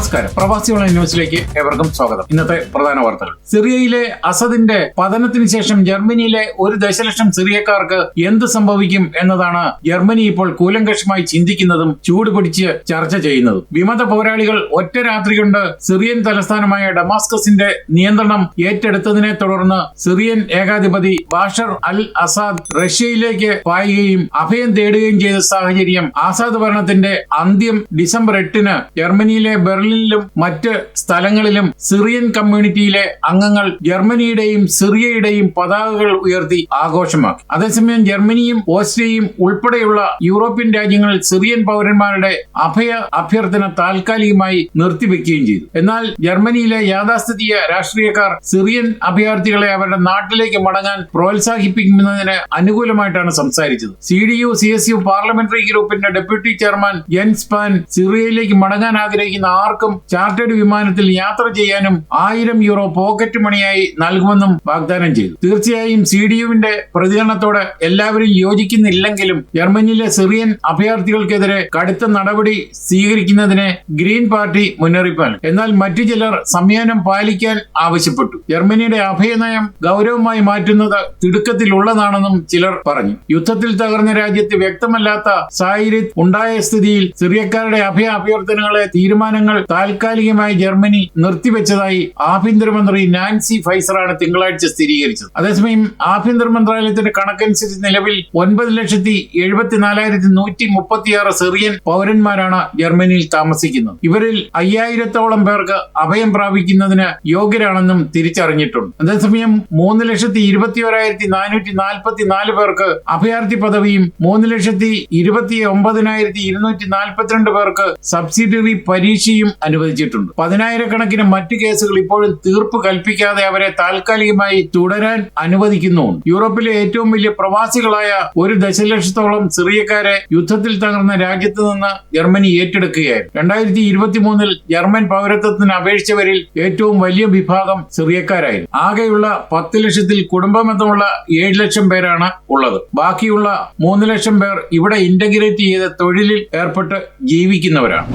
നമസ്കാരം. പ്രവാസി ഓൺലൈൻ ന്യൂസിലേക്ക് ഏവർക്കും സ്വാഗതം. ഇന്നത്തെ പ്രധാന വാർത്തകൾ. സിറിയയിലെ അസദിന്റെ പതനത്തിന് ശേഷം ജർമ്മനിയിലെ ഒരു ദശലക്ഷം സിറിയക്കാർക്ക് എന്ത് സംഭവിക്കും എന്നതാണ് ജർമ്മനി ഇപ്പോൾ കൂലങ്കഷമായി ചിന്തിക്കുന്നതും ചൂടുപിടിച്ച് ചർച്ച ചെയ്യുന്നതും. വിമത പോരാളികൾ ഒറ്റ രാത്രി കൊണ്ട് സിറിയൻ തലസ്ഥാനമായ ഡമാസ്കസിന്റെ നിയന്ത്രണം ഏറ്റെടുത്തതിനെ തുടർന്ന് സിറിയൻ ഏകാധിപതി ബാഷർ അൽ അസാദ് റഷ്യയിലേക്ക് പായുകയും അഭയം തേടുകയും ചെയ്ത സാഹചര്യം ആസാദ് ഭരണത്തിന്റെ അന്ത്യം ഡിസംബർ എട്ടിന് ജർമ്മനിയിലെ ബെർലിനിലും മറ്റ് സ്ഥലങ്ങളിലും സിറിയൻ കമ്മ്യൂണിറ്റിയിലെ അംഗങ്ങൾ ജർമ്മനിയുടെയും സിറിയയുടെയും പതാകകൾ ഉയർത്തി ആഘോഷമാക്കി. അതേസമയം ജർമ്മനിയും ഓസ്ട്രിയയും ഉൾപ്പെടെയുള്ള യൂറോപ്യൻ രാജ്യങ്ങളിൽ സിറിയൻ പൗരന്മാരുടെ അഭയ അഭ്യർത്ഥന താൽക്കാലികമായി നിർത്തിവെക്കുകയും ചെയ്തു. എന്നാൽ ജർമ്മനിയിലെ യാഥാസ്ഥിതിക രാഷ്ട്രീയക്കാർ സിറിയൻ അഭയാർത്ഥികളെ അവരുടെ നാട്ടിലേക്ക് മടങ്ങാൻ പ്രോത്സാഹിപ്പിക്കുന്നതിന് അനുകൂലമായിട്ടാണ് സംസാരിച്ചത്. C D U C S U parliamentary ഗ്രൂപ്പിന്റെ ഡെപ്യൂട്ടി ചെയർമാൻ ജെൻസ് പാൻ സിറിയയിലേക്ക് മടങ്ങാൻ ആഗ്രഹിക്കുന്ന ആർക്കും ചാർട്ടേഡ് വിമാനത്തിൽ യാത്ര ചെയ്യാനും ആയിരം യൂറോ പോക്കറ്റ് മണിയായി നൽകുമെന്നും വാഗ്ദാനം ചെയ്തു. തീർച്ചയായും സി ഡി യുവിന്റെ പ്രതികരണത്തോട് എല്ലാവരും യോജിക്കുന്നില്ലെങ്കിലും ജർമ്മനിയിലെ സിറിയൻ അഭയാർത്ഥികൾക്കെതിരെ കടുത്ത നടപടി സ്വീകരിക്കുന്നതിന് ഗ്രീൻ പാർട്ടി മുന്നറിയിപ്പാണ് എന്നാൽ മറ്റു ചിലർ സംയാനം പാലിക്കാൻ ആവശ്യപ്പെട്ടു. ജർമ്മനിയുടെ അഭയനയം ഗൗരവമായി മാറ്റുന്നത് തിടുക്കത്തിലുള്ളതാണെന്നും ചിലർ പറഞ്ഞു. യുദ്ധത്തിൽ തകർന്ന രാജ്യത്ത് വ്യക്തമല്ലാത്ത സായിരിത് ഉണ്ടായ സ്ഥിതിയിൽ സിറിയക്കാരുടെ അഭയ അഭ്യർത്ഥനകളെ തീരുമാനങ്ങൾ താൽക്കാലികമായി ജർമ്മനി നിർത്തിവെച്ചതായി ആഭ്യന്തരമന്ത്രി നാൻസി ഫൈസറാണ് തിങ്കളാഴ്ച സ്ഥിരീകരിച്ചത്. അതേസമയം ആഭ്യന്തര മന്ത്രാലയത്തിന്റെ കണക്കനുസരിച്ച് നിലവിൽ ഒൻപത് ലക്ഷത്തി എഴുപത്തിനാലായിരത്തി നൂറ്റി മുപ്പത്തിയാറ് സിറിയൻ പൗരന്മാരാണ് ജർമ്മനിയിൽ താമസിക്കുന്നത്. ഇവരിൽ അയ്യായിരത്തോളം പേർക്ക് അഭയം പ്രാപിക്കുന്നതിന് യോഗ്യരാണെന്നും തിരിച്ചറിഞ്ഞിട്ടുണ്ട്. അതേസമയം മൂന്ന് ലക്ഷത്തി ഇരുപത്തി ഒരായിരത്തി നാനൂറ്റി നാൽപ്പത്തി നാല് പേർക്ക് അഭയാർത്ഥി പദവിയും മൂന്ന് ലക്ഷത്തി ഇരുപത്തി ഒമ്പതിനായിരത്തി ഇരുന്നൂറ്റി നാൽപ്പത്തിരണ്ട് പേർക്ക് സബ്സിഡിയറി പരീക്ഷയും അനുവദിച്ചിട്ടുണ്ട്. പതിനായിരക്കണക്കിന് മറ്റു കേസുകൾ ഇപ്പോഴും തീർപ്പ് കൽപ്പിക്കാതെ അവരെ താൽക്കാലികമായി തുടരാൻ അനുവദിക്കുന്നുണ്ട്. യൂറോപ്പിലെ ഏറ്റവും വലിയ പ്രവാസികളായ ഒരു ദശലക്ഷത്തോളം സിറിയക്കാരെ യുദ്ധത്തിൽ തകർന്ന രാജ്യത്ത് നിന്ന് ജർമ്മനി ഏറ്റെടുക്കുകയായിരുന്നു. രണ്ടായിരത്തി ഇരുപത്തി മൂന്നിൽ ജർമ്മൻ പൗരത്വത്തിന് അപേക്ഷിച്ചവരിൽ ഏറ്റവും വലിയ വിഭാഗം സിറിയക്കാരായിരുന്നു. ആകെയുള്ള പത്ത് ലക്ഷത്തിൽ കുടുംബബന്ധമുള്ള ഏഴ് ലക്ഷം പേരാണ് ഉള്ളത്. ബാക്കിയുള്ള മൂന്ന് ലക്ഷം പേർ ഇവിടെ ഇന്റഗ്രേറ്റ് ചെയ്ത് തൊഴിലിൽ ഏർപ്പെട്ട് ജീവിക്കുന്നവരാണ്.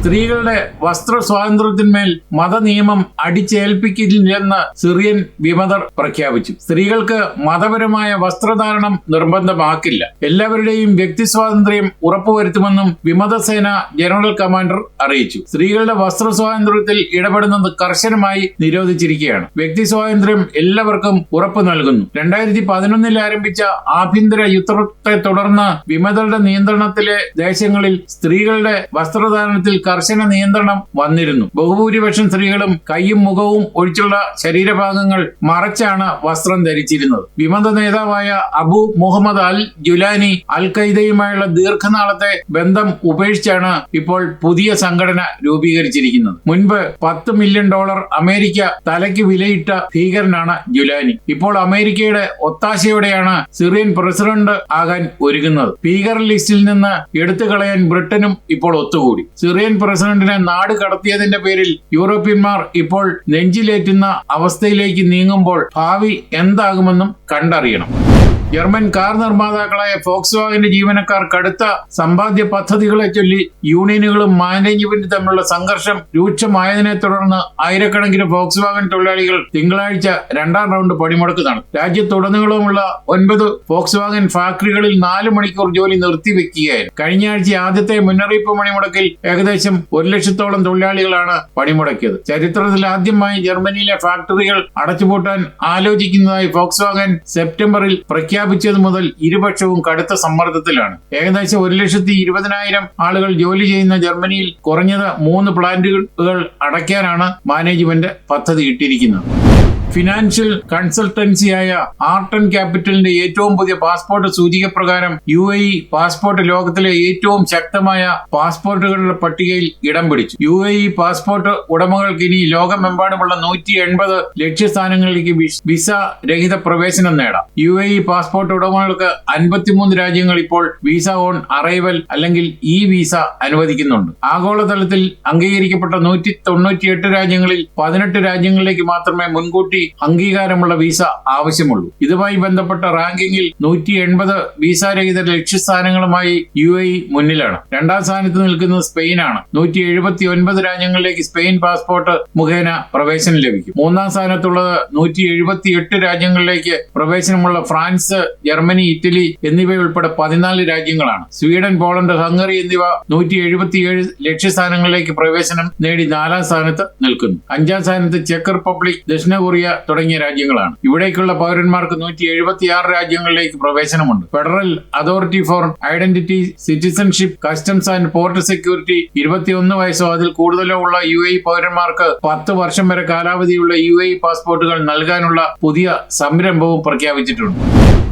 സ്ത്രീകളുടെ വസ്ത്ര സ്വാതന്ത്ര്യത്തിന്മേൽ മതനിയമം അടിച്ചേൽപ്പിക്കില്ലെന്ന് സിറിയൻ വിമതർ പ്രഖ്യാപിച്ചു. സ്ത്രീകൾക്ക് മതപരമായ വസ്ത്രധാരണം നിർബന്ധമാക്കില്ല. എല്ലാവരുടെയും വ്യക്തി സ്വാതന്ത്ര്യം ഉറപ്പുവരുത്തുമെന്നും വിമതസേന ജനറൽ കമാൻഡർ അറിയിച്ചു. സ്ത്രീകളുടെ വസ്ത്ര സ്വാതന്ത്ര്യത്തിൽ ഇടപെടുന്നത് കർശനമായി നിരോധിച്ചിരിക്കുകയാണ്. വ്യക്തി സ്വാതന്ത്ര്യം എല്ലാവർക്കും ഉറപ്പ് നൽകുന്നു. രണ്ടായിരത്തി പതിനൊന്നിൽ ആരംഭിച്ച ആഭ്യന്തര യുദ്ധത്തെ തുടർന്ന് വിമതരുടെ നിയന്ത്രണത്തിലെ ദേശങ്ങളിൽ സ്ത്രീകളുടെ വസ്ത്രധാരണത്തിൽ കർശന നിയന്ത്രണം വന്നിരുന്നു. ബഹുഭൂരിപക്ഷം സ്ത്രീകളും കൈയും മുഖവും ഒഴിച്ചുള്ള ശരീരഭാഗങ്ങൾ മറച്ചാണ് വസ്ത്രം ധരിച്ചിരുന്നത്. വിമത നേതാവായ Abu Mohammad al Julani al ഖൈദയുമായുള്ള ദീർഘനാളത്തെ ബന്ധം ഉപേക്ഷിച്ചാണ് ഇപ്പോൾ പുതിയ സംഘടന രൂപീകരിച്ചിരിക്കുന്നത്. മുൻപ് പത്ത് മില്യൺ ഡോളർ അമേരിക്ക തലയ്ക്ക് വിലയിട്ട ഭീകരനാണ് ജുലാനി. ഇപ്പോൾ അമേരിക്കയുടെ ഒത്താശയോടെയാണ് സിറിയൻ പ്രസിഡന്റ് ആകാൻ ഒരുങ്ങുന്നത്. ഭീകര ലിസ്റ്റിൽ നിന്ന് എടുത്തു കളയാൻ ബ്രിട്ടനും ഇപ്പോൾ ഒത്തുകൂടി. സിറിയൻ പ്രസിഡന്റിനെ നാട് കടത്തിയതിന്റെ പേരിൽ യൂറോപ്യന്മാർ ഇപ്പോൾ നെഞ്ചിലേറ്റുന്ന അവസ്ഥയിലേക്ക് നീങ്ങുമ്പോൾ ഭാവി എന്താകുമെന്നും കണ്ടറിയണം ജർമ്മൻ കാർ നിർമ്മാതാക്കളായ ഫോക്സ് വാഗന്റെ ജീവനക്കാർ കടുത്ത സമ്പാദ്യ പദ്ധതികളെ ചൊല്ലി യൂണിയനുകളും മാനേജ്മെന്റും തമ്മിലുള്ള സംഘർഷം രൂക്ഷമായതിനെ തുടർന്ന് ആയിരക്കണക്കിന് ഫോക്സ് വാഗൻ തൊഴിലാളികൾ തിങ്കളാഴ്ച രണ്ടാം റൗണ്ട് പണിമുടക്ക് നടത്തി. രാജ്യത്തുടനീളമുള്ള ഒൻപത് ഫോക്സ് വാഗൻ ഫാക്ടറികളിൽ നാല് മണിക്കൂർ ജോലി നിർത്തിവെക്കുകയായിരുന്നു. കഴിഞ്ഞ ആഴ്ച ആദ്യത്തെ മുന്നറിയിപ്പ് പണിമുടക്കിൽ ഏകദേശം ഒരു ലക്ഷത്തോളം തൊഴിലാളികളാണ് പണിമുടക്കിയത്. ചരിത്രത്തിൽ ആദ്യമായി ജർമ്മനിയിലെ ഫാക്ടറികൾ അടച്ചുപൂട്ടാൻ ആലോചിക്കുന്നതായി ഫോക്സ് വാഗൻ സെപ്റ്റംബറിൽ പ്രഖ്യാപിച്ചത് മുതൽ ഇരുപക്ഷവും കടുത്ത സമ്മർദ്ദത്തിലാണ്. ഏകദേശം ഒരു ലക്ഷത്തി ഇരുപതിനായിരം ആളുകൾ ജോലി ചെയ്യുന്ന ജർമ്മനിയിൽ കുറഞ്ഞത് മൂന്ന് പ്ലാന്റുകൾ അടയ്ക്കാനാണ് മാനേജ്മെന്റ് പദ്ധതി ഇട്ടിരിക്കുന്നത്. ഫിനാൻഷ്യൽ കൺസൾട്ടൻസിയായ ആർട്ടൺ ക്യാപിറ്റലിന്റെ ഏറ്റവും പുതിയ പാസ്പോർട്ട് സൂചിക പ്രകാരം യു എ ഇ പാസ്പോർട്ട് ലോകത്തിലെ ഏറ്റവും ശക്തമായ പാസ്പോർട്ടുകളുടെ പട്ടികയിൽ ഇടം പിടിച്ചു. യു എ ഇ പാസ്പോർട്ട് ഉടമകൾക്ക് ഇനി ലോകമെമ്പാടുമുള്ള നൂറ്റി എൺപത് ലക്ഷ്യസ്ഥാനങ്ങളിലേക്ക് വിസ രഹിത പ്രവേശനം നേടാം. യു എ ഇ പാസ്പോർട്ട് ഉടമകൾക്ക് അൻപത്തിമൂന്ന് രാജ്യങ്ങൾ ഇപ്പോൾ വിസ ഓൺ അറൈവൽ അല്ലെങ്കിൽ ഇ വിസ അനുവദിക്കുന്നുണ്ട്. ആഗോളതലത്തിൽ അംഗീകരിക്കപ്പെട്ട നൂറ്റി തൊണ്ണൂറ്റിയെട്ട് രാജ്യങ്ങളിൽ പതിനെട്ട് രാജ്യങ്ങളിലേക്ക് മാത്രമേ മുൻകൂട്ടി അംഗീകാരമുള്ള വിസ ആവശ്യമുള്ളൂ. ഇതുമായി ബന്ധപ്പെട്ട റാങ്കിങ്ങിൽ നൂറ്റി എൺപത് വിസാരഹിത ലക്ഷ്യസ്ഥാനങ്ങളുമായി യു എ മുന്നിലാണ്. രണ്ടാം സ്ഥാനത്ത് നിൽക്കുന്നത് സ്പെയിനാണ്. നൂറ്റി എഴുപത്തി ഒൻപത് രാജ്യങ്ങളിലേക്ക് സ്പെയിൻ പാസ്പോർട്ട് മുഖേന പ്രവേശനം ലഭിക്കും. മൂന്നാം സ്ഥാനത്തുള്ളത് നൂറ്റി എഴുപത്തി എട്ട് രാജ്യങ്ങളിലേക്ക് പ്രവേശനമുള്ള ഫ്രാൻസ് ജർമ്മനി ഇറ്റലി എന്നിവയുൾപ്പെടെ പതിനാല് രാജ്യങ്ങളാണ്. സ്വീഡൻ പോളണ്ട് ഹംഗറി എന്നിവ നൂറ്റി എഴുപത്തിയേഴ് ലക്ഷ്യസ്ഥാനങ്ങളിലേക്ക് പ്രവേശനം നേടി നാലാം സ്ഥാനത്ത് നിൽക്കുന്നു. അഞ്ചാം സ്ഥാനത്ത് ചെക്ക് റിപ്പബ്ലിക് ദക്ഷിണ കൊറിയ തുടങ്ങിയ രാജ്യങ്ങളാണ്. ഇവിടേക്കുള്ള പൗരന്മാർക്ക് നൂറ്റി എഴുപത്തിയാറ് രാജ്യങ്ങളിലേക്ക് പ്രവേശനമുണ്ട്. Federal authority for identity citizenship customs and port security ഇരുപത്തിയൊന്ന് വയസ്സോ അതിൽ കൂടുതലോ ഉള്ള യു എ പൗരന്മാർക്ക് പത്ത് വർഷം വരെ കാലാവധിയുള്ള യു എ പാസ്പോർട്ടുകൾ നൽകാനുള്ള പുതിയ സംരംഭവും പ്രഖ്യാപിച്ചിട്ടുണ്ട്.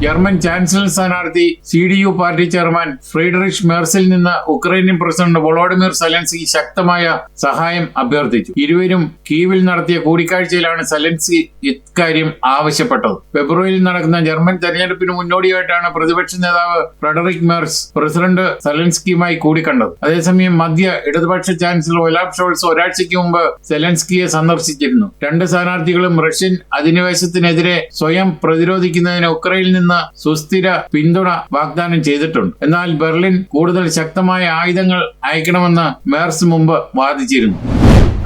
ജർമ്മൻ ചാൻസലർ സ്ഥാനാർത്ഥി C D U party chairman Friedrich മെർസിൽ നിന്ന് ഉക്രൈനിയൻ പ്രസിഡന്റ് വൊളോഡിമിർ സെലൻസ്കി ശക്തമായ സഹായം അഭ്യർത്ഥിച്ചു. ഇരുവരും കീവിൽ നടത്തിയ കൂടിക്കാഴ്ചയിലാണ് സെലൻസ്കി ഇക്കാര്യം ആവശ്യപ്പെട്ടത്. ഫെബ്രുവരിയിൽ നടക്കുന്ന ജർമ്മൻ തെരഞ്ഞെടുപ്പിന് മുന്നോടിയായിട്ടാണ് പ്രതിപക്ഷ നേതാവ് ഫ്രെഡറിക് മെർസ് പ്രസിഡന്റ് സെലൻസ്കിയുമായി കൂടിക്കണ്ടത്. അതേസമയം മധ്യ ഇടതുപക്ഷ ചാൻസലർ ഒലാബ് ഷോൾസ് ഒരാഴ്ചയ്ക്ക് മുമ്പ് സെലൻസ്കിയെ സന്ദർശിച്ചിരുന്നു. രണ്ട് സ്ഥാനാർത്ഥികളും റഷ്യൻ അധിനിവേശത്തിനെതിരെ സ്വയം പ്രതിരോധിക്കുന്നതിന് ഉക്രൈനിൽ നിന്ന് സുസ്ഥിര പിന്തുണ വാഗ്ദാനം ചെയ്തിട്ടുണ്ട്. എന്നാൽ ബെർലിൻ കൂടുതൽ ശക്തമായ ആയുധങ്ങൾ അയക്കണമെന്ന് മേർസ് മുമ്പ് വാദിച്ചിരുന്നു.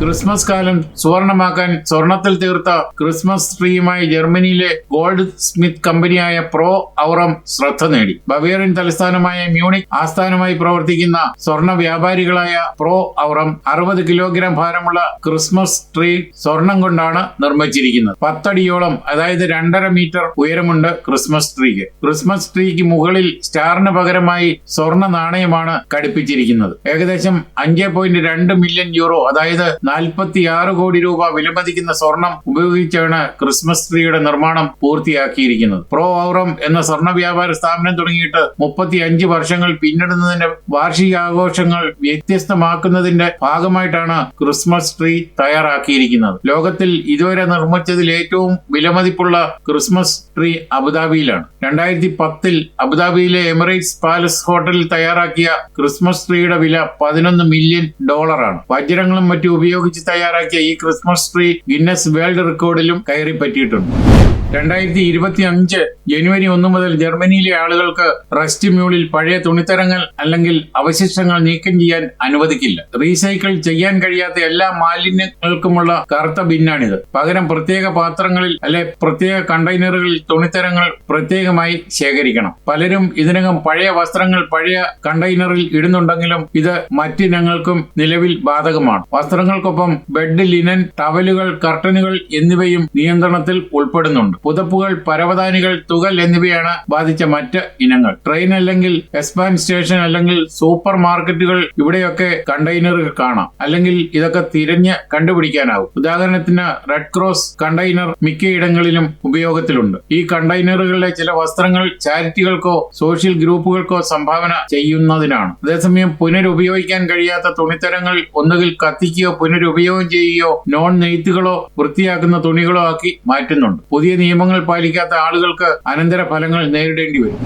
ക്രിസ്മസ് കാലം സുവർണമാക്കാൻ സ്വർണത്തിൽ തീർത്ത ക്രിസ്മസ് ട്രീയുമായി ജർമ്മനിയിലെ ഗോൾഡ് സ്മിത്ത് കമ്പനിയായ പ്രോ ഔറം ശ്രദ്ധ നേടി. ബവേറിയൻ തലസ്ഥാനമായ മ്യൂണിക് ആസ്ഥാനമായി പ്രവർത്തിക്കുന്ന സ്വർണ വ്യാപാരികളായ പ്രോ ഔറം അറുപത് കിലോഗ്രാം ഭാരമുള്ള ക്രിസ്മസ് ട്രീ സ്വർണം കൊണ്ടാണ് നിർമ്മിച്ചിരിക്കുന്നത്. പത്തടിയോളം അതായത് രണ്ടര മീറ്റർ ഉയരമുണ്ട് ക്രിസ്മസ് ട്രീക്ക്. ക്രിസ്മസ് ട്രീക്ക് മുകളിൽ സ്റ്റാറിന് പകരമായി സ്വർണ നാണയമാണ് ഘടിപ്പിച്ചിരിക്കുന്നത്. ഏകദേശം അഞ്ച് മില്യൺ യൂറോ അതായത് നാൽപ്പത്തി ആറ് കോടി രൂപ വിലമതിക്കുന്ന സ്വർണം ഉപയോഗിച്ചാണ് ക്രിസ്മസ് ട്രീയുടെ നിർമ്മാണം പൂർത്തിയാക്കിയിരിക്കുന്നത്. പ്രോ ഓറം എന്ന സ്വർണ വ്യാപാര സ്ഥാപനം തുടങ്ങിയിട്ട് മുപ്പത്തി അഞ്ച് വർഷങ്ങൾ പിന്നിടുന്നതിന്റെ വാർഷികാഘോഷങ്ങൾ വ്യത്യസ്തമാക്കുന്നതിന്റെ ഭാഗമായിട്ടാണ് ക്രിസ്മസ് ട്രീ തയ്യാറാക്കിയിരിക്കുന്നത്. ലോകത്തിൽ ഇതുവരെ നിർമ്മിച്ചതിൽ ഏറ്റവും വിലമതിപ്പുള്ള ക്രിസ്മസ് ട്രീ അബുദാബിയിലാണ്. രണ്ടായിരത്തി പത്തിൽ അബുദാബിയിലെ എമിറേറ്റ്സ് പാലസ് ഹോട്ടലിൽ തയ്യാറാക്കിയ ക്രിസ്മസ് ട്രീയുടെ വില പതിനൊന്ന് മില്യൺ ഡോളറാണ്. വജ്രങ്ങളും മറ്റും ഉപയോഗിച്ച് തയ്യാറാക്കിയ ഈ ക്രിസ്മസ് ട്രീ ഗിന്നസ് വേൾഡ് റെക്കോർഡിലും കയറി പറ്റിയിട്ടുണ്ട് രണ്ടായിരത്തി ഇരുപത്തി അഞ്ച് ജനുവരി ഒന്ന് മുതൽ ജർമ്മനിയിലെ ആളുകൾക്ക് റെസ്റ്റ് മ്യൂളിൽ പഴയ തുണിത്തരങ്ങൾ അല്ലെങ്കിൽ അവശിഷ്ടങ്ങൾ നീക്കം ചെയ്യാൻ അനുവദിക്കില്ല. റീസൈക്കിൾ ചെയ്യാൻ കഴിയാത്ത എല്ലാ മാലിന്യങ്ങൾക്കുമുള്ള കറുത്ത ബിന്നാണിത്. പകരം പ്രത്യേക പാത്രങ്ങളിൽ അല്ലെ പ്രത്യേക കണ്ടെയ്നറുകളിൽ തുണിത്തരങ്ങൾ പ്രത്യേകമായി ശേഖരിക്കണം. പലരും ഇതിനകം പഴയ വസ്ത്രങ്ങൾ പഴയ കണ്ടെയ്നറിൽ ഇടുന്നുണ്ടെങ്കിലും ഇത് മറ്റിനങ്ങൾക്കും നിലവിൽ ബാധകമാണ്. വസ്ത്രങ്ങൾക്കൊപ്പം ബെഡ് ലിനൻ ടവലുകൾ കർട്ടനുകൾ എന്നിവയും നിയന്ത്രണത്തിൽ ഉൾപ്പെടുന്നുണ്ട്. പുതപ്പുകൾ പരവതാനികൾ തുകൽ എന്നിവയാണ് ബാധിച്ച മറ്റ് ഇനങ്ങൾ. ട്രെയിൻ അല്ലെങ്കിൽ എസ്പാൻ സ്റ്റേഷൻ അല്ലെങ്കിൽ സൂപ്പർ മാർക്കറ്റുകൾ ഇവിടെയൊക്കെ കണ്ടെയ്നറുകൾ കാണാം. അല്ലെങ്കിൽ ഇതൊക്കെ തിരഞ്ഞ് കണ്ടുപിടിക്കാനാവും. ഉദാഹരണത്തിന് റെഡ് ക്രോസ് കണ്ടെയ്നർ മിക്കയിടങ്ങളിലും ഉപയോഗത്തിലുണ്ട്. ഈ കണ്ടെയ്നറുകളിലെ ചില വസ്ത്രങ്ങൾ ചാരിറ്റികൾക്കോ സോഷ്യൽ ഗ്രൂപ്പുകൾക്കോ സംഭാവന ചെയ്യുന്നതിനാണ്. അതേസമയം പുനരുപയോഗിക്കാൻ കഴിയാത്ത തുണിത്തരങ്ങൾ ഒന്നുകിൽ കത്തിക്കുകയോ പുനരുപയോഗം ചെയ്യുകയോ നോൺ നെയ്ത്തുകളോ വൃത്തിയാക്കുന്ന തുണികളോ ആക്കി മാറ്റുന്നുണ്ട്. പുതിയ നിയമങ്ങൾ പാലിക്കാത്ത ആളുകൾക്ക് അനന്തര ഫലങ്ങൾ നേരിടേണ്ടി വരും.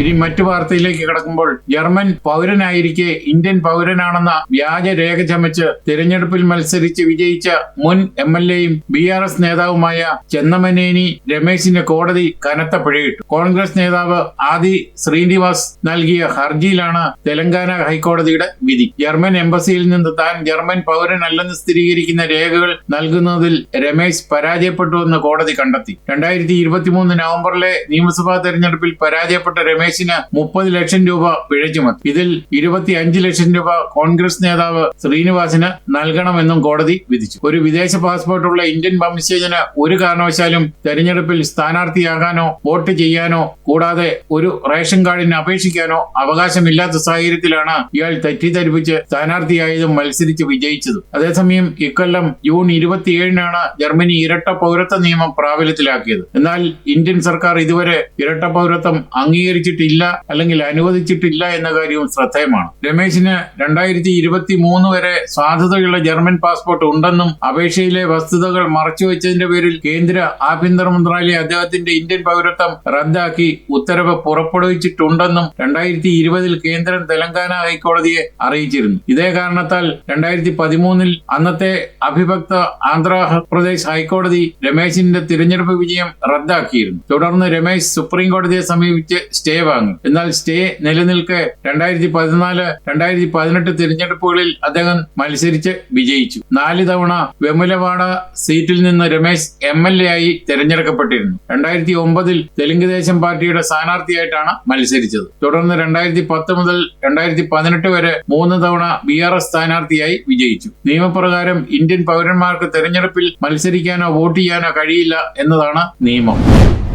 ഇനി മറ്റു വാർത്തയിലേക്ക് കടക്കുമ്പോൾ ജർമ്മൻ പൗരനായിരിക്കെ ഇന്ത്യൻ പൗരനാണെന്ന വ്യാജ രേഖ ചമച്ച് തിരഞ്ഞെടുപ്പിൽ മത്സരിച്ച് വിജയിച്ച മുൻ എം എൽ എയും ബി ആർ എസ് നേതാവുമായ ചെന്നമനേനി രമേശിന്റെ കോടതി കനത്ത പിഴയിട്ടു. കോൺഗ്രസ് നേതാവ് ആദി ശ്രീനിവാസ് നൽകിയ ഹർജിയിലാണ് തെലങ്കാന ഹൈക്കോടതിയുടെ വിധി. ജർമ്മൻ എംബസിയിൽ നിന്ന് താൻ ജർമ്മൻ പൗരനല്ലെന്ന് സ്ഥിരീകരിക്കുന്ന രേഖകൾ നൽകുന്നതിൽ രമേശ് പരാജയപ്പെട്ടുവെന്ന് കോടതി കണ്ടെത്തി. രണ്ടായിരത്തി ഇരുപത്തിമൂന്ന് നവംബറിലെ നിയമസഭാ തെരഞ്ഞെടുപ്പിൽ പരാജയപ്പെട്ട രമേശിന് മുപ്പത് ലക്ഷം രൂപ പിഴ ചുമത്തി ഇതിൽ ഇരുപത്തി അഞ്ച് ലക്ഷം രൂപ കോൺഗ്രസ് നേതാവ് ശ്രീനിവാസിന് നൽകണമെന്നും കോടതി വിധിച്ചു. ഒരു വിദേശ പാസ്പോർട്ടുള്ള ഇന്ത്യൻ വംശജന് ഒരു കാരണവശാലും തെരഞ്ഞെടുപ്പിൽ സ്ഥാനാർത്ഥിയാകാനോ വോട്ട് ചെയ്യാനോ കൂടാതെ ഒരു റേഷൻ കാർഡിന് അപേക്ഷിക്കാനോ അവകാശമില്ലാത്ത സാഹചര്യത്തിലാണ് ഇയാൾ തെറ്റിദ്ധരിപ്പിച്ച് സ്ഥാനാർത്ഥിയായതും മത്സരിച്ച് വിജയിച്ചതും. അതേസമയം ഇക്കൊല്ലം ജൂൺ ഇരുപത്തിയേഴിനാണ് ജർമ്മനി ഇരട്ട പൗരത്വ നിയമം പ്രാബല്യത്തിലാക്കിയത്. എന്നാൽ ഇന്ത്യൻ സർക്കാർ ഇതുവരെ ഇരട്ട പൗരത്വം അംഗീകരിച്ചിട്ടില്ല. അനുവദിച്ചിട്ടില്ല അല്ലെങ്കിൽ അനുവദിച്ചിട്ടില്ല എന്ന കാര്യവും ശ്രദ്ധേയമാണ്. രമേശിന് രണ്ടായിരത്തി ഇരുപത്തി മൂന്ന് വരെ സാധുതയുള്ള ജർമ്മൻ പാസ്പോർട്ട് ഉണ്ടെന്നും അപേക്ഷയിലെ വസ്തുതകൾ മറച്ചുവെച്ചതിന്റെ പേരിൽ കേന്ദ്ര ആഭ്യന്തര മന്ത്രാലയം അദ്ദേഹത്തിന്റെ ഇന്ത്യൻ പൗരത്വം റദ്ദാക്കി ഉത്തരവ് പുറപ്പെടുവിച്ചിട്ടുണ്ടെന്നും രണ്ടായിരത്തി ഇരുപതിൽ കേന്ദ്രം തെലങ്കാന ഹൈക്കോടതിയെ അറിയിച്ചിരുന്നു. ഇതേ കാരണത്താൽ രണ്ടായിരത്തി പതിമൂന്നിൽ അന്നത്തെ അഭിഭക്ത ആന്ധ്രാപ്രദേശ് ഹൈക്കോടതി രമേശിന്റെ തിരഞ്ഞെടുപ്പ് വിജയം റദ്ദാക്കിയിരുന്നു. തുടർന്ന് രമേശ് സുപ്രീം കോടതിയെ സമീപിച്ച് സ്റ്റേ വാങ്ങി. എന്നാൽ സ്റ്റേ നിലനിൽക്കെ രണ്ടായിരത്തി പതിനാല് രണ്ടായിരത്തി പതിനെട്ട് തിരഞ്ഞെടുപ്പുകളിൽ അദ്ദേഹം മത്സരിച്ച് വിജയിച്ചു. നാല് തവണ വെമുലവാഡ സീറ്റിൽ നിന്ന് രമേശ് എം എൽ എ ആയി തെരഞ്ഞെടുക്കപ്പെട്ടിരുന്നു. രണ്ടായിരത്തി ഒമ്പതിൽ തെലുങ്ക് ദേശം പാർട്ടിയുടെ സ്ഥാനാർത്ഥിയായിട്ടാണ് മത്സരിച്ചത്. തുടർന്ന് രണ്ടായിരത്തി പത്ത് മുതൽ രണ്ടായിരത്തി പതിനെട്ട് വരെ മൂന്ന് തവണ ബി ആർ എസ് സ്ഥാനാർത്ഥിയായി വിജയിച്ചു. നിയമപ്രകാരം ഇന്ത്യൻ പൗരന്മാർക്ക് തെരഞ്ഞെടുപ്പിൽ മത്സരിക്കാനോ വോട്ട് ചെയ്യാനോ കഴിയില്ല എന്നതാണ് നിയമം.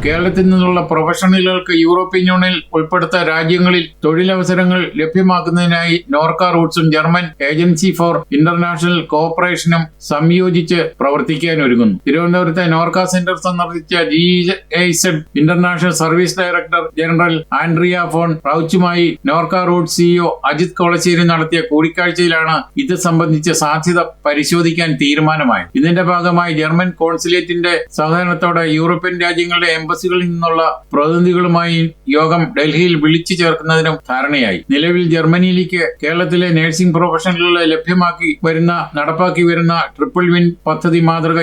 കേരളത്തിൽ നിന്നുള്ള പ്രൊഫഷണലുകൾക്ക് യൂറോപ്യൻ യൂണിയനിൽ ഉൾപ്പെടുത്ത രാജ്യങ്ങളിൽ തൊഴിലവസരങ്ങൾ ലഭ്യമാക്കുന്നതിനായി നോർക്ക റൂട്ട്സും ജർമ്മൻ ഏജൻസി ഫോർ ഇന്റർനാഷണൽ കോഓപ്പറേഷനും സംയോജിച്ച് പ്രവർത്തിക്കാനൊരുങ്ങുന്നു. തിരുവനന്തപുരത്തെ നോർക്ക സെന്റർ സന്ദർശിച്ച G Z international service director general Andrea von റൌച്ചുമായി Norka root CEO Ajith Kolassery നടത്തിയ കൂടിക്കാഴ്ചയിലാണ് ഇത് സംബന്ധിച്ച സാധ്യത പരിശോധിക്കാൻ തീരുമാനമായത്. ഇതിന്റെ ഭാഗമായി ജർമ്മൻ കോൺസുലേറ്റിന്റെ സഹകരണത്തോടെ യൂറോപ്യൻ രാജ്യങ്ങളുടെ എംബസികളിൽ നിന്നുള്ള പ്രതിനിധികളുമായി യോഗം ഡൽഹിയിൽ വിളിച്ചു ചേർക്കുന്നതിനും ധാരണയായി. നിലവിൽ ജർമ്മനിയിലേക്ക് കേരളത്തിലെ നഴ്സിംഗ് പ്രൊഫഷണലുകളെ ലഭ്യമാക്കി വരുന്ന നടപ്പാക്കി വരുന്ന ട്രിപ്പിൾ വിൻ പദ്ധതി മാതൃക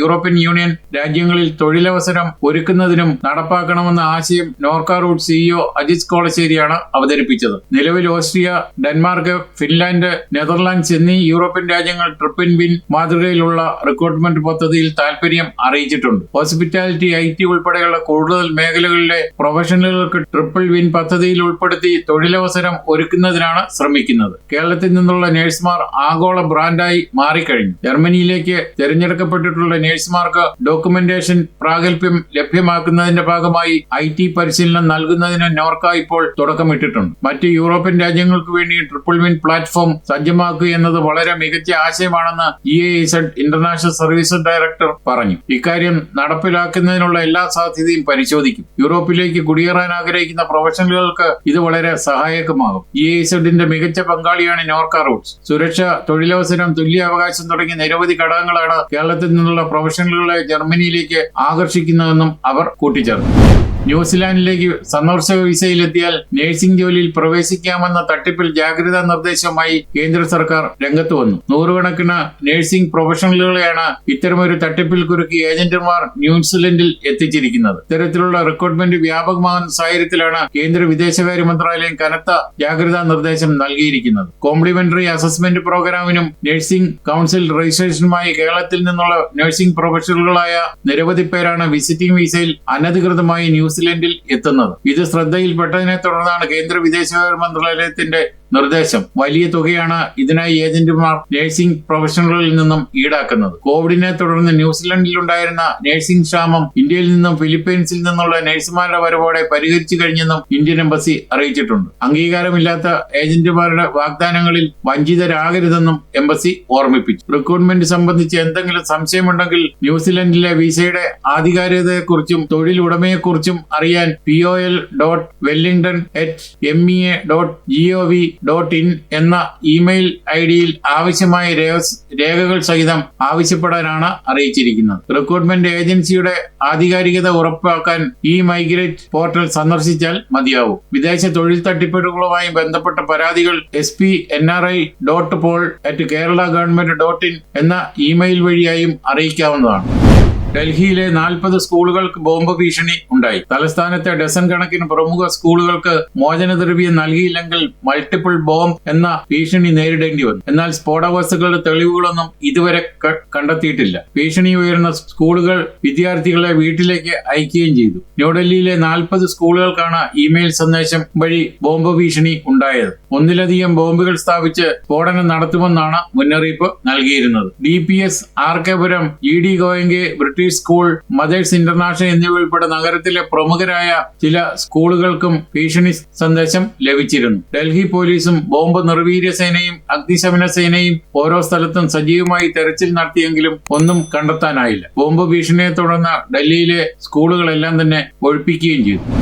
യൂറോപ്യൻ യൂണിയൻ രാജ്യങ്ങളിൽ തൊഴിലവസരം ഒരുക്കുന്നതിനും നടപ്പാക്കണമെന്ന ആശയം നോർക്ക റൂട്ട് സിഇഒ അജിത് കോളശ്ശേരിയാണ് അവതരിപ്പിച്ചത്. നിലവിൽ ഓസ്ട്രിയ ഡെൻമാർക്ക് ഫിൻലാൻഡ് നെതർലാൻഡ്സ് എന്നീ യൂറോപ്യൻ രാജ്യങ്ങൾ ട്രിപ്പിൻ വിൻ മാതൃകയിലുള്ള റിക്രൂട്ട്മെന്റ് പദ്ധതിയിൽ താൽപര്യം അറിയിച്ചിട്ടുണ്ട്. ഹോസ്പിറ്റാലിറ്റി ഐ ടി ഉൾപ്പെടെയുള്ള കൂടുതൽ മേഖലകളിലെ പ്രൊഫഷണലുകൾക്ക് ട്രിപ്പിൾ വിൻ പദ്ധതിയിൽ ഉൾപ്പെടുത്തി തൊഴിലവസരം ഒരുക്കുന്നതിനാണ് ശ്രമിക്കുന്നത്. കേരളത്തിൽ നിന്നുള്ള നഴ്സുമാർ ആഗോള ബ്രാൻഡായി മാറിക്കഴിഞ്ഞു. ജർമ്മനിയിലേക്ക് തിരഞ്ഞെടുക്കപ്പെട്ടിട്ടുള്ള നഴ്സുമാർക്ക് ഡോക്യുമെന്റേഷൻ പ്രാഗൽഭ്യം ലഭ്യമാക്കുന്നതിന്റെ ഭാഗമായി ഐ ടി പരിശീലനം നൽകുന്നതിന് നോർക്ക ഇപ്പോൾ തുടക്കമിട്ടിട്ടുണ്ട്. മറ്റ് യൂറോപ്യൻ രാജ്യങ്ങൾക്ക് വേണ്ടി ട്രിപ്പിൾ വിൻ പ്ലാറ്റ്ഫോം സജ്ജമാക്കുക എന്നത് വളരെ മികച്ച ആശയമാണെന്ന് E A international services director പറഞ്ഞു. ഇക്കാര്യം നടപ്പിലാക്കുന്നതിനുള്ള എല്ലാ സാധ്യതയും പരിശോധിക്കും. യൂറോപ്പിലേക്ക് കുടിയേറാൻ ആഗ്രഹിക്കുന്ന പ്രൊഫഷണലുകൾക്ക് ഇത് വളരെ സഹായകമാകും. ഇ എ മികച്ച പങ്കാളിയാണ് നോർക്ക റൂട്ട്സ്. സുരക്ഷ തൊഴിലവസരം തുല്യ അവകാശം തുടങ്ങിയ നിരവധി ഘടകങ്ങളാണ് കേരളത്തിൽ നിന്നുള്ള പ്രൊഫഷണലുകളെ ജർമ്മനിയിലേക്ക് ആകർഷിക്കുന്നതെന്നും അവർ കൂട്ടിച്ചേർത്തു. ന്യൂസിലാൻഡിലേക്ക് സന്ദർശക വിസയിലെത്തിയാൽ നഴ്സിംഗ് ജോലിയിൽ പ്രവേശിക്കാമെന്ന തട്ടിപ്പിൽ ജാഗ്രതാ നിർദ്ദേശവുമായി കേന്ദ്ര സർക്കാർ രംഗത്ത് വന്നു. നൂറുകണക്കിന് നഴ്സിംഗ് പ്രൊഫഷണലുകളെയാണ് ഇത്തരമൊരു തട്ടിപ്പിൽ കുരുക്കി ഏജന്റുമാർ ന്യൂസിലൻഡിൽ എത്തിച്ചിരിക്കുന്നത്. ഇത്തരത്തിലുള്ള റിക്രൂട്ട്മെന്റ് വ്യാപകമാകുന്ന സാഹചര്യത്തിലാണ് കേന്ദ്ര വിദേശകാര്യ മന്ത്രാലയം കനത്ത ജാഗ്രതാ നിർദ്ദേശം നൽകിയിരിക്കുന്നത്. കോംപ്ലിമെന്ററി അസസ്മെന്റ് പ്രോഗ്രാമിനും നഴ്സിംഗ് കൗൺസിൽ രജിസ്ട്രേഷനുമായി കേരളത്തിൽ നിന്നുള്ള നഴ്സിംഗ് പ്രൊഫഷണലുകളായ നിരവധി പേരാണ് വിസിറ്റിംഗ് വിസയിൽ അനധികൃതമായി ന്യൂസിലൻഡിൽ എത്തുന്നത്. ഇത് ശ്രദ്ധയിൽപ്പെട്ടതിനെ തുടർന്നാണ് കേന്ദ്ര വിദേശകാര്യ മന്ത്രാലയത്തിന്റെ നിർദ്ദേശം. വലിയ തുകയാണ് ഇതിനായി ഏജന്റുമാർ നഴ്സിംഗ് പ്രൊഫഷണലുകളിൽ നിന്നും ഈടാക്കുന്നത്. കോവിഡിനെ തുടർന്ന് ന്യൂസിലൻഡിലുണ്ടായിരുന്ന നഴ്സിംഗ് ക്ഷാമം ഇന്ത്യയിൽ നിന്നും ഫിലിപ്പീൻസിൽ നിന്നുള്ള നഴ്സുമാരുടെ വരവോടെ പരിഹരിച്ചു കഴിഞ്ഞെന്നും ഇന്ത്യൻ എംബസി അറിയിച്ചിട്ടുണ്ട്. അംഗീകാരമില്ലാത്ത ഏജന്റുമാരുടെ വാഗ്ദാനങ്ങളിൽ വഞ്ചിതരാകരുതെന്നും എംബസി ഓർമ്മിപ്പിച്ചു. റിക്രൂട്ട്മെന്റ് സംബന്ധിച്ച് എന്തെങ്കിലും സംശയമുണ്ടെങ്കിൽ ന്യൂസിലൻഡിലെ വിസയുടെ ആധികാരികതയെക്കുറിച്ചും തൊഴിലുടമയെക്കുറിച്ചും അറിയാൻ P O L dot Wellington at M E A dot G O V dot in എന്ന ഇമെയിൽ ഐ ഡിയിൽ ആവശ്യമായ രേഖകൾ സഹിതം ആവശ്യപ്പെടാനാണ് അറിയിച്ചിരിക്കുന്നത്. റിക്രൂട്ട്മെന്റ് ഏജൻസിയുടെ ആധികാരികത ഉറപ്പാക്കാൻ ഈ മൈഗ്രേറ്റ് പോർട്ടൽ സന്ദർശിച്ചാൽ മതിയാവും. വിദേശ തൊഴിൽ തട്ടിപ്പുകളുമായി ബന്ധപ്പെട്ട പരാതികൾ S P N R I dot pol at Kerala government dot in എന്ന ഇമെയിൽ വഴിയായും അറിയിക്കാവുന്നതാണ്. ഡൽഹിയിലെ നാൽപ്പത് സ്കൂളുകൾക്ക് ബോംബ് ഭീഷണി ഉണ്ടായി. തലസ്ഥാനത്തെ ഡസൻ കണക്കിന് പ്രമുഖ സ്കൂളുകൾക്ക് മോചനദ്രവ്യം നൽകിയില്ലെങ്കിൽ മൾട്ടിപ്പിൾ ബോംബ് എന്ന ഭീഷണി നേരിടേണ്ടി വന്നു. എന്നാൽ സ്ഫോടവസ്തുക്കളുടെ തെളിവുകളൊന്നും ഇതുവരെ കണ്ടെത്തിയിട്ടില്ല. ഭീഷണി ഉയർന്ന സ്കൂളുകൾ വിദ്യാർത്ഥികളെ വീട്ടിലേക്ക് അയക്കുകയും ചെയ്തു. ന്യൂഡൽഹിയിലെ നാൽപ്പത് സ്കൂളുകൾക്കാണ് ഇമെയിൽ സന്ദേശം വഴി ബോംബ് ഭീഷണി ഉണ്ടായത്. ഒന്നിലധികം ബോംബുകൾ സ്ഥാപിച്ച് സ്ഫോടനം നടത്തുമെന്നാണ് മുന്നറിയിപ്പ് നൽകിയിരുന്നത്. D P S R K Puram E D Goenka British school mother's international എന്നിവ ഉൾപ്പെടെ നഗരത്തിലെ പ്രമുഖരായ ചില സ്കൂളുകൾക്കും ഭീഷണി സന്ദേശം ലഭിച്ചിരുന്നു. ഡൽഹി പോലീസും ബോംബ് നിർവീര്യ സേനയും അഗ്നിശമന സേനയും ഓരോ സ്ഥലത്തും സജീവമായി തെരച്ചിൽ നടത്തിയെങ്കിലും ഒന്നും കണ്ടെത്താനായില്ല. ബോംബ് ഭീഷണിയെ തുടർന്ന് ഡൽഹിയിലെ സ്കൂളുകളെല്ലാം തന്നെ ഒഴിപ്പിക്കുകയും ചെയ്തു.